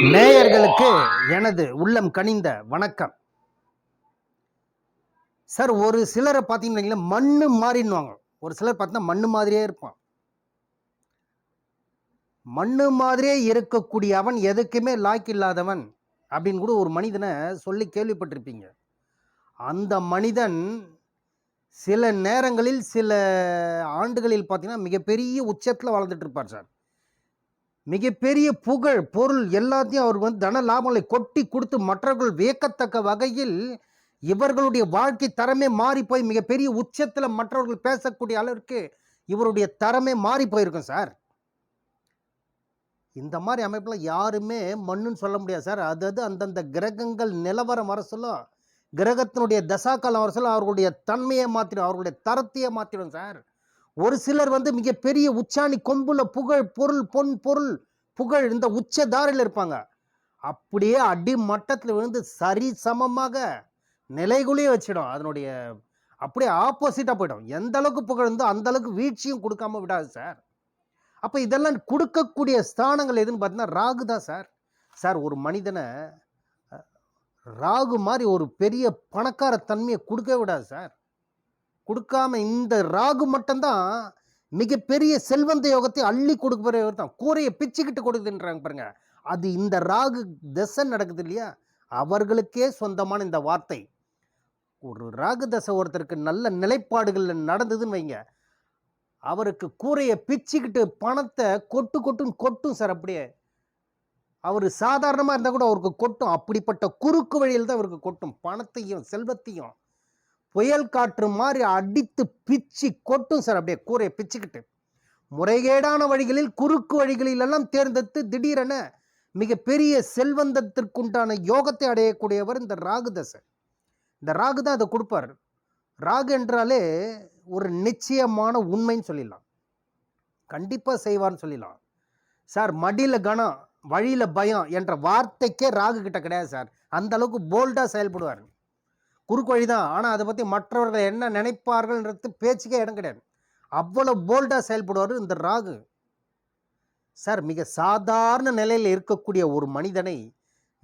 நேயர்களுக்கு எனது உள்ளம் கனிந்த வணக்கம். சார் ஒரு சிலரை பார்த்தீங்கன்னா மண்ணு மாறின்னுவாங்க. ஒரு சிலர் பார்த்தீங்கன்னா மண்ணு மாதிரியே இருப்பான். மண்ணு மாதிரியே இருக்கக்கூடிய அவன் எதுக்குமே லாக் இல்லாதவன் அப்படின்னு கூட ஒரு மனிதனை சொல்லி கேள்விப்பட்டிருப்பீங்க. அந்த மனிதன் சில நேரங்களில் சில ஆண்டுகளில் பார்த்தீங்கன்னா மிகப்பெரிய உச்சத்தில் வளர்ந்துட்டு இருப்பார் சார். மிகப்பெரிய புகழ் பொருள் எல்லாத்தையும் அவர் வந்து தன லாபங்களை கொட்டி கொடுத்து மற்றவர்கள் வியக்கத்தக்க வகையில் இவர்களுடைய வாழ்க்கை தரமே மாறி போய் மிகப்பெரிய உச்சத்தில் மற்றவர்கள் பேசக்கூடிய அளவிற்கு இவருடைய தரமே மாறி போயிருக்கும் சார். இந்த மாதிரி அமைப்பில் யாருமே மண்ணுன்னு சொல்ல முடியாது சார். அது அது அந்தந்த கிரகங்கள் நிலவரம் வர சொல்ல கிரகத்தினுடைய தசாக்காலம் வர சொல்ல அவர்களுடைய தன்மையை மாற்றிடும் அவர்களுடைய தரத்தையே மாற்றிடும் சார். ஒரு சிலர் வந்து மிகப்பெரிய உச்சாணி கொம்புல புகழ் பொருள் பொன் பொருள் புகழ் இந்த உச்ச தாரையில் இருப்பாங்க. அப்படியே அடி மட்டத்தில் விழுந்து சரி சமமாக நிலைகுலியே வச்சிடும். அதனுடைய அப்படியே ஆப்போசிட்டாக போயிடும். எந்த அளவுக்கு புகழ் இருந்தோ அந்த அளவுக்கு வீழ்ச்சியும் கொடுக்காம விடாது சார். அப்போ இதெல்லாம் கொடுக்கக்கூடிய ஸ்தானங்கள் எதுன்னு பார்த்தீங்கன்னா ராகு தான் சார். சார் ஒரு மனிதனை ராகு மாதிரி ஒரு பெரிய பணக்கார தன்மையை கொடுக்கவே விடாது சார். கொடுக்காம இந்த ராகு மட்டும்தான் மிகப்பெரிய செல்வந்த யோகத்தை அள்ளி கொடுக்கிறவர் தான். கூரையை பிச்சுக்கிட்டு கொடுக்குதுன்றாங்க பாருங்க. அது இந்த ராகு தசை நடக்குது இல்லையா? அவர்களுக்கே சொந்தமான இந்த வார்த்தை. ஒரு ராகு தசை ஒருத்தருக்கு நல்ல நிலைப்பாடுகளில் நடந்ததுன்னு வைங்க. அவருக்கு கூரையை பிச்சுக்கிட்டு பணத்தை கொட்டு கொட்டுன்னு கொட்டும் சார் அப்படியே. அவர் சாதாரணமாக இருந்தால் கூட அவருக்கு கொட்டும். அப்படிப்பட்ட குறுக்கு வழியில் தான் அவருக்கு கொட்டும். பணத்தையும் செல்வத்தையும் புயல் காற்று மாதிரி அடித்து பிச்சு கொட்டும் சார் அப்படியே கூரையை பிச்சுக்கிட்டு. முறைகேடான வழிகளில் குறுக்கு வழிகளில் எல்லாம் தேர்ந்தெடுத்து திடீரென மிகப்பெரிய செல்வந்தத்திற்குண்டான யோகத்தை அடையக்கூடியவர் இந்த ராகு தசை இந்த ராகு தான் அதை கொடுப்பார். ராகு என்றாலே ஒரு நிச்சயமான உண்மைன்னு சொல்லிடலாம். கண்டிப்பாக செய்வார்னு சொல்லிடலாம். சார் மடியில் கணம் வழியில் பயம் என்ற வார்த்தைக்கே ராகு கிட்ட கிடையாது சார். அந்த அளவுக்கு போல்டாக செயல்படுவார். குறுக்கு வழி தான். ஆனால் அதை பற்றி மற்றவர்கள் என்ன நினைப்பார்கள்ன்றது பேச்சுக்கே இடம் கிடையாது. அவ்வளோ போல்டாக செயல்படுவார் இந்த ராகு. சார் மிக சாதாரண நிலையில் இருக்கக்கூடிய ஒரு மனிதனை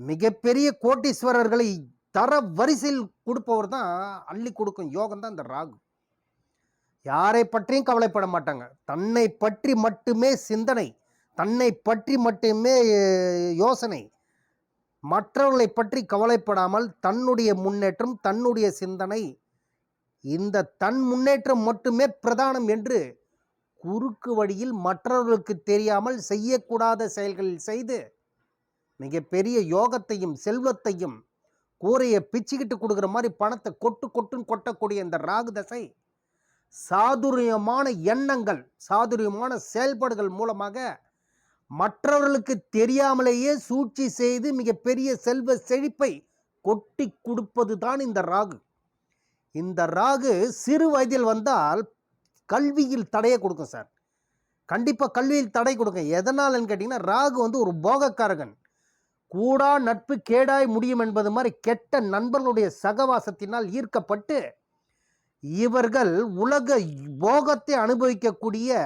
மிகப்பெரிய கோட்டீஸ்வரர்களை தர வரிசையில் கொடுப்பவர் தான் அள்ளி கொடுக்கும் யோகம் தான் இந்த ராகு. யாரை பற்றியும் கவலைப்பட மாட்டாங்க. தன்னை பற்றி மட்டுமே சிந்தனை தன்னை பற்றி மட்டுமே யோசனை மற்றவர்களை பற்றி கவலைப்படாமல் தன்னுடைய முன்னேற்றம் தன்னுடைய சிந்தனை இந்த தன் முன்னேற்றம் மட்டுமே பிரதானம் என்று குறுக்கு வழியில் மற்றவர்களுக்கு தெரியாமல் செய்யக்கூடாத செயல்களில் செய்து மிகப்பெரிய யோகத்தையும் செல்வத்தையும் கூரையை பிச்சுக்கிட்டு கொடுக்குற மாதிரி பணத்தை கொட்டு கொட்டுன்னு கொட்டக்கூடிய இந்த ராகு தசை சாதுரியமான எண்ணங்கள் சாதுரியமான செயல்பாடுகள் மூலமாக மற்றவர்களுக்கு தெரியாமலேயே சூழ்ச்சி செய்து மிகப்பெரிய செல்வ செழிப்பை கொட்டி கொடுப்பது தான் இந்த ராகு. இந்த ராகு சிறு வயதில் வந்தால் கல்வியில் தடையை கொடுக்கும் சார். கண்டிப்பாக கல்வியில் தடை கொடுக்கும். எதனாலன்னு கேட்டிங்கன்னா ராகு வந்து ஒரு போகக்காரகன். கூடா நட்பு கேடாய் முடியும் என்பது மாதிரி கெட்ட நண்பர்களுடைய சகவாசத்தினால் ஈர்க்கப்பட்டு இவர்கள் உலக போகத்தை அனுபவிக்கக்கூடிய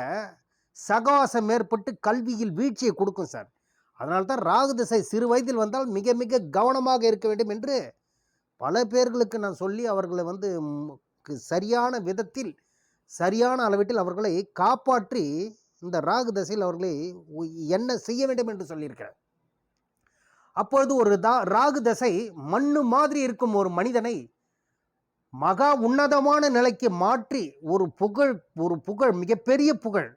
சகவாசம் ஏற்பட்டு கல்வியில் வீழ்ச்சியை கொடுக்கும் சார். அதனால தான் ராகு திசை சிறு வயதில் வந்தால் மிக மிக கவனமாக இருக்க வேண்டும் என்று பல பேர்களுக்கு நான் சொல்லி அவர்களை வந்து சரியான விதத்தில் சரியான அளவீட்டில் அவர்களை காப்பாற்றி இந்த ராகு தசையில் அவர்களை என்ன செய்ய வேண்டும் என்று சொல்லியிருக்கிறேன் அப்பொழுது ஒரு தா ராகு தசை மண்ணு மாதிரி இருக்கும் ஒரு மனிதனை மகா உன்னதமான நிலைக்கு மாற்றி ஒரு புகழ் ஒரு புகழ் மிகப்பெரிய புகழ்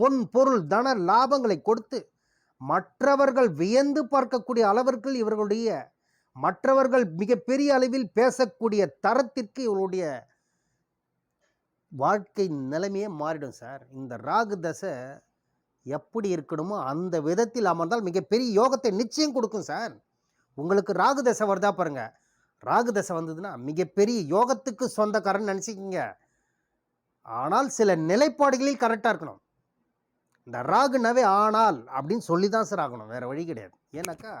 பொன் பொருள் தன லாபங்களை கொடுத்து மற்றவர்கள் வியந்து பார்க்கக்கூடிய அளவிற்கு இவர்களுடைய மற்றவர்கள் மிகப்பெரிய அளவில் பேசக்கூடிய தரத்திற்கு இவருடைய வாழ்க்கை நிலைமையே மாறிடும் சார். இந்த ராகு தசை எப்படி இருக்கணுமோ அந்த விதத்தில் அமர்ந்தால் மிகப்பெரிய யோகத்தை நிச்சயம் கொடுக்கும் சார். உங்களுக்கு ராகு தசை வருதா பாருங்க. ராகு தசை வந்ததுன்னா மிகப்பெரிய யோகத்துக்கு சொந்தக்காரன் நினச்சிக்கிங்க. ஆனால் சில நிலைப்பாடுகளில் கரெக்டாக இருக்கணும். இந்த ராகுனாவே ஆனால் அப்படின்னு சொல்லி தான் சார் ஆகணும். வேறு வழி கிடையாது. ஏன்னாக்கா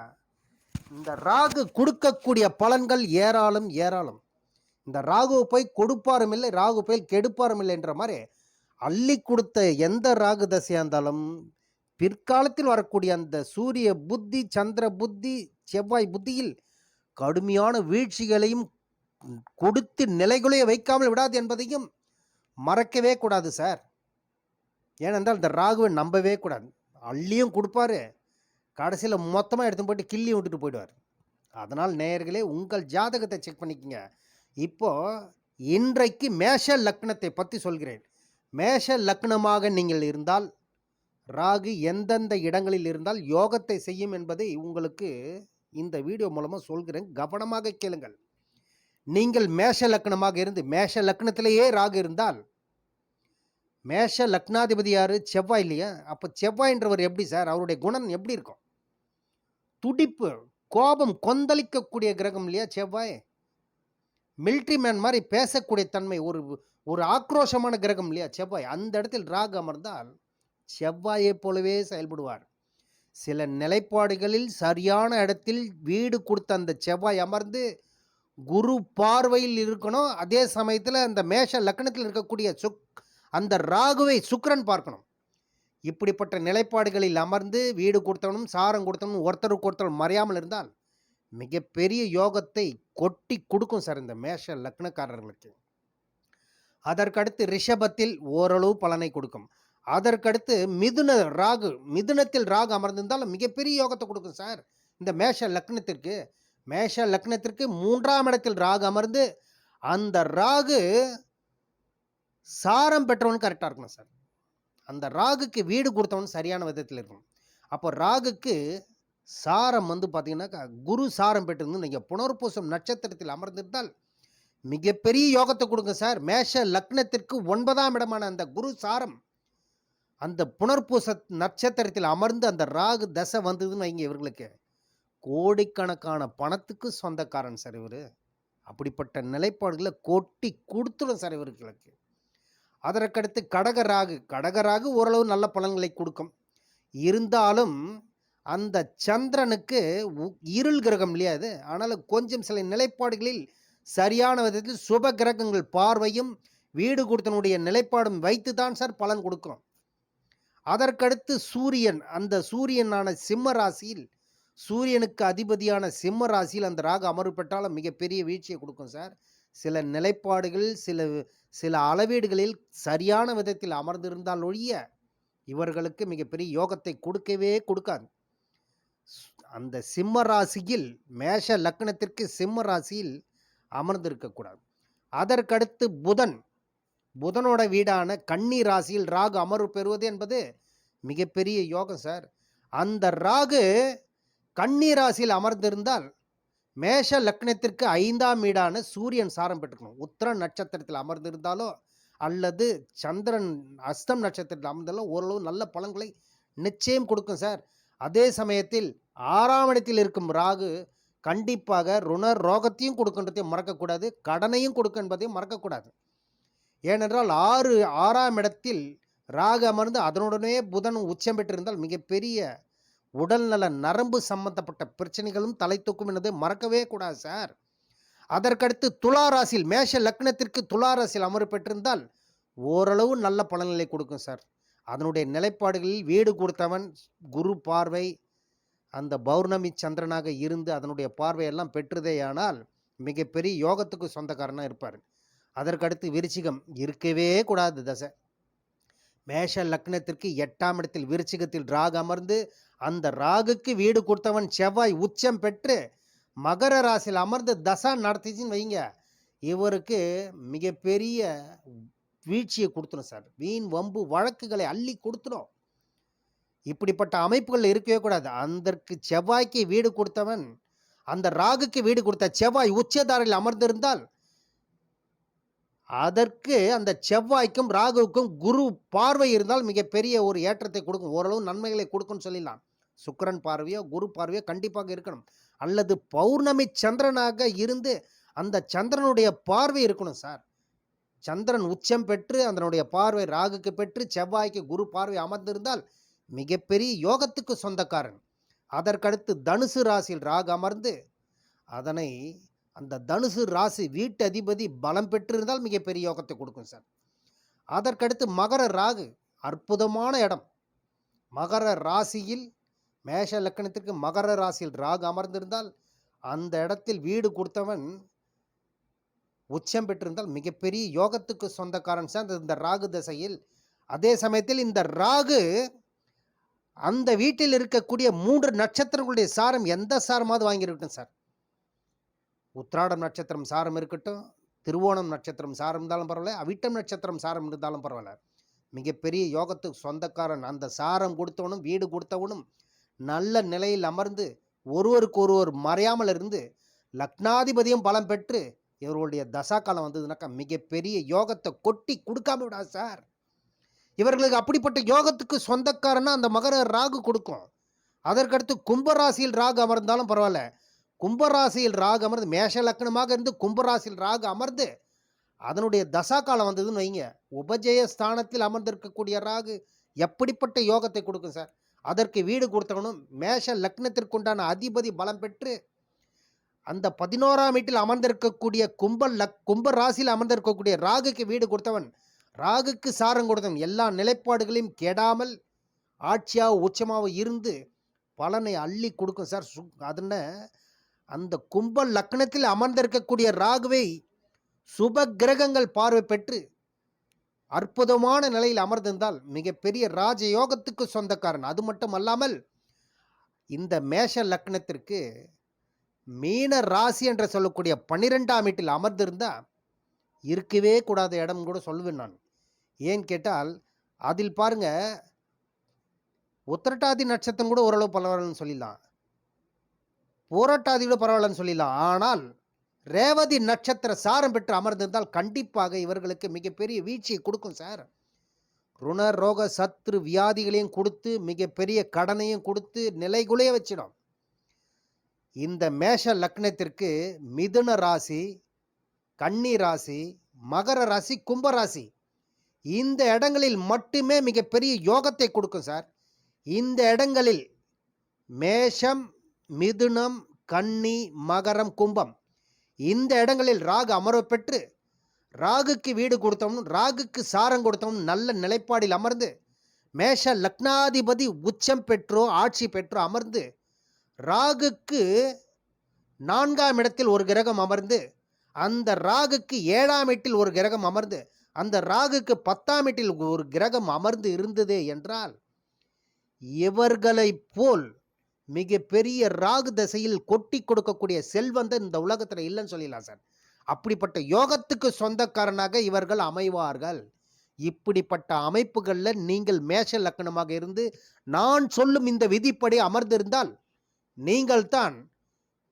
இந்த ராகு கொடுக்கக்கூடிய பலன்கள் ஏராளம் ஏராளம். இந்த ராகுவை போய் கொடுப்பாரும் இல்லை ராகு போய் கெடுப்பாரும் இல்லைன்ற மாதிரி அள்ளி கொடுத்த எந்த ராகு தசையாக இருந்தாலும் பிற்காலத்தில் வரக்கூடிய அந்த சூரிய புத்தி சந்திர புத்தி செவ்வாய் புத்தியில் கடுமையான வீழ்ச்சிகளையும் கொடுத்து நிலைகுலைய வைக்காமல் விடாது என்பதையும் மறக்கவே கூடாது சார். ஏனென்றால் இந்த ராகுவை நம்பவே கூடாது. அள்ளியும் கொடுப்பாரு. கடைசியில் மொத்தமாக எடுத்து போயிட்டு கிள்ளி விட்டுட்டு போயிடுவார். அதனால் நேயர்களே உங்கள் ஜாதகத்தை செக் பண்ணிக்கோங்க. இப்போது இன்றைக்கு மேஷ லக்னத்தை பற்றி சொல்கிறேன். மேஷ லக்னமாக நீங்கள் இருந்தால் ராகு எந்தெந்த இடங்களில் இருந்தால் யோகத்தை செய்யும் என்பதை உங்களுக்கு இந்த வீடியோ மூலமாக சொல்கிறேன். கவனமாக கேளுங்கள். நீங்கள் மேஷ லக்னமாக இருந்து மேஷ லக்னத்திலேயே ராகு இருந்தால் மேஷ லக்னாதிபதியார் செவ்வாய் இல்லையா? அப்போ செவ்வாயின்றவர் எப்படி சார்? அவருடைய குணம் எப்படி இருக்கும்? துடிப்பு கோபம் கொந்தளிக்கக்கூடிய கிரகம் இல்லையா செவ்வாய்? மிலிட்ரி மேன் மாதிரி பேசக்கூடிய தன்மை ஒரு ஒரு ஆக்ரோஷமான கிரகம் இல்லையா செவ்வாய்? அந்த இடத்தில் ராகு அமர்ந்தால் செவ்வாயைப் போலவே செயல்படுவார். சில நிலைப்பாடுகளில் சரியான இடத்தில் வீடு கொடுத்த அந்த செவ்வாய் அமர்ந்து குரு பார்வையில் இருக்கணும். அதே சமயத்தில் அந்த மேஷ லக்னத்தில் இருக்கக்கூடிய சுக் அந்த ராகுவை சுக்கரன் பார்க்கணும். இப்படிப்பட்ட நிலைப்பாடுகளில் அமர்ந்து வீடு கொடுத்தவனும் சாரம் கொடுத்தவனும் ஒருத்தருக்கு ஒருத்தர் மறையாமல் இருந்தால் மிகப்பெரிய யோகத்தை கொட்டி கொடுக்கும் சார் இந்த மேஷ லக்னக்காரர்களுக்கு. அதற்கடுத்து ரிஷபத்தில் ஓரளவு பலனை கொடுக்கும். அதற்கடுத்து மிதுன ராகு மிதுனத்தில் ராகு அமர்ந்திருந்தால் மிகப்பெரிய யோகத்தை கொடுக்கும் சார் இந்த மேஷ லக்னத்திற்கு. மேஷ லக்னத்திற்கு மூன்றாம் இடத்தில் ராகு அமர்ந்து அந்த ராகு சாரம் பெற்றவன் கரெக்டாக இருக்கணும் சார். அந்த ராகுக்கு வீடு கொடுத்தவன் சரியான விதத்தில் இருக்கணும். அப்போ ராகுக்கு சாரம் வந்து பார்த்தீங்கன்னாக்கா குரு சாரம் பெற்றிருந்து நீங்கள் புனர்பூசம் நட்சத்திரத்தில் அமர்ந்திருந்தால் மிகப்பெரிய யோகத்தை கொடுங்க சார். மேஷ லக்னத்திற்கு ஒன்பதாம் இடமான அந்த குரு சாரம் அந்த புனர்பூச நட்சத்திரத்தில் அமர்ந்து அந்த ராகு தசை வந்ததுன்னு வைங்க இவர்களுக்கு. கோடிக்கணக்கான பணத்துக்கு சொந்தக்காரன் சார் இவர். அப்படிப்பட்ட நிலைப்பாடுகளை கொட்டி கொடுத்துடும் சார் இவர்களுக்கு. அதற்கடுத்து கடக ராகு. கடக ராகு ஓரளவு நல்ல பலன்களை கொடுக்கும். இருந்தாலும் அந்த சந்திரனுக்கு உ- இருள் கிரகம் இல்லையா அது ஆனாலும் கொஞ்சம் சில நிலைப்பாடுகளில் சரியான விதத்தில் சுப கிரகங்கள் பார்வையும் வீடு கொடுத்தனுடைய நிலைப்பாடும் வைத்து தான் சார் பலன் கொடுக்கும். அதற்கடுத்து சூரியன். அந்த சூரியனான சிம்ம ராசியில் சூரியனுக்கு அதிபதியான சிம்ம ராசியில் அந்த ராகு அமர்வு பெற்றாலும் மிகப்பெரிய வீழ்ச்சியை கொடுக்கும் சார். சில நிலைப்பாடுகள் சில சில அளவீடுகளில் சரியான விதத்தில் அமர்ந்திருந்தால் ஒழிய இவர்களுக்கு மிகப்பெரிய யோகத்தை கொடுக்கவே கொடுக்காது. அந்த சிம்ம ராசியில் மேஷ லக்னத்திற்கு சிம்ம ராசியில் அமர்ந்திருக்கக்கூடாது அதற்கடுத்து புதன். புதனோட வீடான கன்னி ராசியில் ராகு அமர்வு பெறுவது என்பது மிகப்பெரிய யோகம் சார். அந்த ராகு கன்னி ராசியில் அமர்ந்திருந்தால் மேஷ லக்னத்திற்கு ஐந்தாம் வீடான சூரியன் சாரம் பெற்றுக்கணும். உத்திர நட்சத்திரத்தில் அமர்ந்திருந்தாலோ அல்லது சந்திரன் அஸ்தம் நட்சத்திரத்தில் அமர்ந்தாலோ ஓரளவு நல்ல பலன்களை நிச்சயம் கொடுக்கும் சார். அதே சமயத்தில் ஆறாம் இடத்தில் இருக்கும் ராகு கண்டிப்பாக ருண ரோகத்தையும் கொடுக்கின்றதையும் மறக்கக்கூடாது கடனையும் கொடுக்க என்பதையும் மறக்கக்கூடாது. ஏனென்றால் ஆறு ஆறாம் இடத்தில் ராகு அமர்ந்து அதனுடனே புதன் உச்சம் பெற்றிருந்தால் மிகப்பெரிய உடல்நல நரம்பு சம்பந்தப்பட்ட பிரச்சனைகளும் தலை தூக்கும் என்பதை மறக்கவே கூடாது சார். அதற்கடுத்து துளாராசியில் மேஷ லக்னத்திற்கு துளாராசியில் அமர்வு பெற்றிருந்தால் ஓரளவு நல்ல பலநிலை கொடுக்கும் சார். அதனுடைய நிலைப்பாடுகளில் வீடு கொடுத்தவன் குரு பார்வை அந்த பௌர்ணமி சந்திரனாக இருந்து அதனுடைய பார்வையெல்லாம் பெற்றதேயானால் மிகப்பெரிய யோகத்துக்கு சொந்தக்காரனாக இருப்பார். அதற்கடுத்து விருச்சிகம் இருக்கவே கூடாது தசை. மேஷ லக்னத்திற்கு எட்டாம் இடத்தில் விருச்சிகத்தில் ராக அமர்ந்து அந்த ராகுக்கு வீடு கொடுத்தவன் செவ்வாய் உச்சம் பெற்று மகர ராசியில் அமர்ந்து தசா நடத்திச்சின்னு வைங்க. இவருக்கு மிகப்பெரிய வீழ்ச்சியை கொடுத்துரும் சார். வீண் வம்பு வழக்குகளை அள்ளி கொடுத்துரும். இப்படிப்பட்ட அமைப்புகள் இருக்கவே கூடாது. அதற்கு செவ்வாய்க்கு வீடு கொடுத்தவன் அந்த ராகுக்கு வீடு கொடுத்த செவ்வாய் உச்சதாரில் அமர்ந்திருந்தால் அதற்கு அந்த செவ்வாய்க்கும் ராகுவுக்கும் குரு பார்வை இருந்தால் மிகப்பெரிய ஒரு ஏற்றத்தை கொடுக்கும். ஓரளவு நன்மைகளை கொடுக்கும்னு சொல்லிடலாம். சுக்கிரன் பார்வையோ குரு பார்வையோ கண்டிப்பாக இருக்கணும். அல்லது பௌர்ணமி சந்திரனாக இருந்து அந்த சந்திரனுடைய பார்வை இருக்கணும் சார். சந்திரன் உச்சம் பெற்று அதனுடைய பார்வை ராகுக்கு பெற்று செவ்வாய்க்கு குரு பார்வை அமர்ந்திருந்தால் மிகப்பெரிய யோகத்துக்கு சொந்தக்காரன். அதற்கடுத்து தனுசு ராசியில் ராகு அமர்ந்து அதனை அந்த தனுசு ராசி வீட்டு அதிபதி பலம் பெற்றிருந்தால் மிகப்பெரிய யோகத்தை கொடுக்கும் சார். அதற்கடுத்து மகர ராகு அற்புதமான இடம். மகர ராசியில் மேஷ லக்கணத்திற்கு மகர ராசியில் ராகு அமர்ந்திருந்தால் அந்த இடத்தில் வீடு கொடுத்தவன் உச்சம் பெற்றிருந்தால் மிகப்பெரிய யோகத்துக்கு சொந்தக்காரன் சார் இந்த ராகு தசையில். அதே சமயத்தில் இந்த ராகு அந்த வீட்டில் இருக்கக்கூடிய மூன்று நட்சத்திரங்களுடைய சாரம் எந்த சாரமாவது வாங்கியிருக்கட்டும் சார். உத்ராடம் நட்சத்திரம் சாரம் இருக்கட்டும் திருவோணம் நட்சத்திரம் சாரம் இருந்தாலும் பரவாயில்ல அவிட்டம் நட்சத்திரம் சாரம் இருந்தாலும் பரவாயில்ல. மிகப்பெரிய யோகத்துக்கு சொந்தக்காரன் அந்த சாரம் கொடுத்தவனும் வீடு கொடுத்தவனும் நல்ல நிலையில் அமர்ந்து ஒருவருக்கு ஒருவர் மறையாமல் இருந்து லக்னாதிபதியும் பலம் பெற்று இவர்களுடைய தசா காலம் வந்ததுனாக்கா மிகப்பெரிய யோகத்தை கொட்டி கொடுக்காம விடாது சார். இவர்களுக்கு அப்படிப்பட்ட யோகத்துக்கு சொந்தக்காரனா அந்த மகர ராகு கொடுக்கும். அதற்கடுத்து கும்பராசியில் ராகு அமர்ந்தாலும் பரவாயில்ல. கும்பராசியில் ராகு அமர்ந்து மேஷ லக்னமாக இருந்து கும்பராசியில் ராகு அமர்ந்து அதனுடைய தசா காலம் வந்ததுன்னு வைங்க. உபஜய ஸ்தானத்தில் அமர்ந்திருக்கக்கூடிய ராகு எப்படிப்பட்ட யோகத்தை கொடுக்கும் சார்? அதற்கு வீடு கொடுத்தவனும் மேஷ லக்னத்திற்குண்டான அதிபதி பலம் பெற்று அந்த பதினோராம் வீட்டில் அமர்ந்திருக்கக்கூடிய கும்ப லக் கும்ப ராசியில் அமர்ந்திருக்கக்கூடிய ராகுக்கு வீடு கொடுத்தவன் ராகுக்கு சாரம் கொடுத்தவன் எல்லா நிலைப்பாடுகளையும் கெடாமல் ஆட்சியாக உச்சமாக இருந்து பலனை அள்ளி கொடுக்கும். சார் சு அதுன அந்த கும்ப லக்னத்தில் அமர்ந்திருக்கக்கூடிய ராகுவை சுப கிரகங்கள் பார்வை பெற்று அற்புதமான நிலையில் அமர்ந்திருந்தால் மிகப்பெரிய ராஜயோகத்துக்கு சொந்தக்காரன். அது மட்டும் அல்லாமல் இந்த மேஷ லக்னத்திற்கு மீன ராசி என்று சொல்லக்கூடிய பன்னிரெண்டாம் வீட்டில் அமர்ந்திருந்தா இருக்கவே கூடாத இடம் கூட சொல்லுவேன் நான். ஏன் கேட்டால் அதில் பாருங்க உத்திரட்டாதி நட்சத்திரம் கூட ஓரளவு பரவாயில்லன்னு சொல்லிடலாம். போராட்டாதி கூட பரவாயில்லன்னு சொல்லிடலாம். ஆனால் ரேவதி நட்சத்திர சாரம் பெற்று அமர்ந்திருந்தால் கண்டிப்பாக இவர்களுக்கு மிகப்பெரிய வீழ்ச்சியை கொடுக்கும் சார். ருண ரோக சத்ரு வியாதிகளையும் கொடுத்து மிகப்பெரிய கடனையும் கொடுத்து நிலைகுலைய வச்சிடும். இந்த மேஷ லக்னத்திற்கு மிதுன ராசி கன்னி ராசி மகர ராசி கும்ப ராசி இந்த இடங்களில் மட்டுமே மிகப்பெரிய யோகத்தை கொடுக்கும் சார். இந்த இடங்களில் மேஷம் மிதுனம் கன்னி மகரம் கும்பம் இந்த இடங்களில் ராகு அமர்வு பெற்று ராகுக்கு வீடு கொடுத்தவனும் ராகுக்கு சாரம் கொடுத்தவனும் நல்ல நிலைப்பாடில் அமர்ந்து மேஷ லக்னாதிபதி உச்சம் பெற்றோ ஆட்சி பெற்றோ அமர்ந்து ராகுக்கு நான்காம் இடத்தில் ஒரு கிரகம் அமர்ந்து அந்த ராகுக்கு ஏழாம் வீட்டில் ஒரு கிரகம் அமர்ந்து அந்த ராகுக்கு பத்தாம் வீட்டில் ஒரு கிரகம் அமர்ந்து இருந்தது என்றால் இவர்களைப் போல் மிகப்பெரிய ராகு தசையில் கொட்டி கொடுக்கக்கூடிய செல்வந்தன் இந்த உலகத்தில் இல்லைன்னு சொல்லிடலாம் சார். அப்படிப்பட்ட யோகத்துக்கு சொந்தக்காரனாக இவர்கள் அமைவார்கள். இப்படிப்பட்ட அமைப்புகளில் நீங்கள் மேஷ லக்கணமாக இருந்து நான் சொல்லும் இந்த விதிப்படி அமர்ந்திருந்தால் நீங்கள் தான்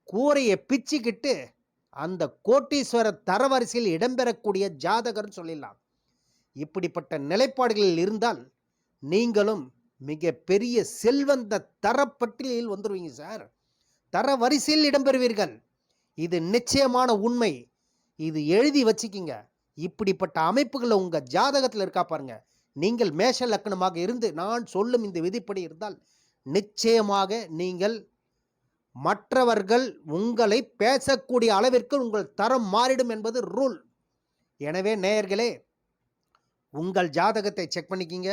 கூரையை பிச்சுக்கிட்டு அந்த கோட்டீஸ்வர தரவரிசையில் இடம்பெறக்கூடிய ஜாதகர்னு சொல்லிடலாம். இப்படிப்பட்ட நிலைப்பாடுகளில் இருந்தால் நீங்களும் மிக பெரிய செல்வந்த தரப்பட்டியலில் வந்துடுவீங்க சார். தர வரிசையில் இடம்பெறுவீர்கள். இது நிச்சயமான உண்மை. இது எழுதி வச்சுக்கிங்க. இப்படிப்பட்ட அமைப்புகள் உங்கள் ஜாதகத்தில் இருக்கா பாருங்க. நீங்கள் மேஷ லக்கணமாக இருந்து நான் சொல்லும் இந்த விதிப்படி இருந்தால் நிச்சயமாக நீங்கள் மற்றவர்கள் உங்களை பேசக்கூடிய அளவிற்கு உங்கள் தரம் மாறிடும் என்பது ரூல். எனவே நேயர்களே உங்கள் ஜாதகத்தை செக் பண்ணிக்கிங்க.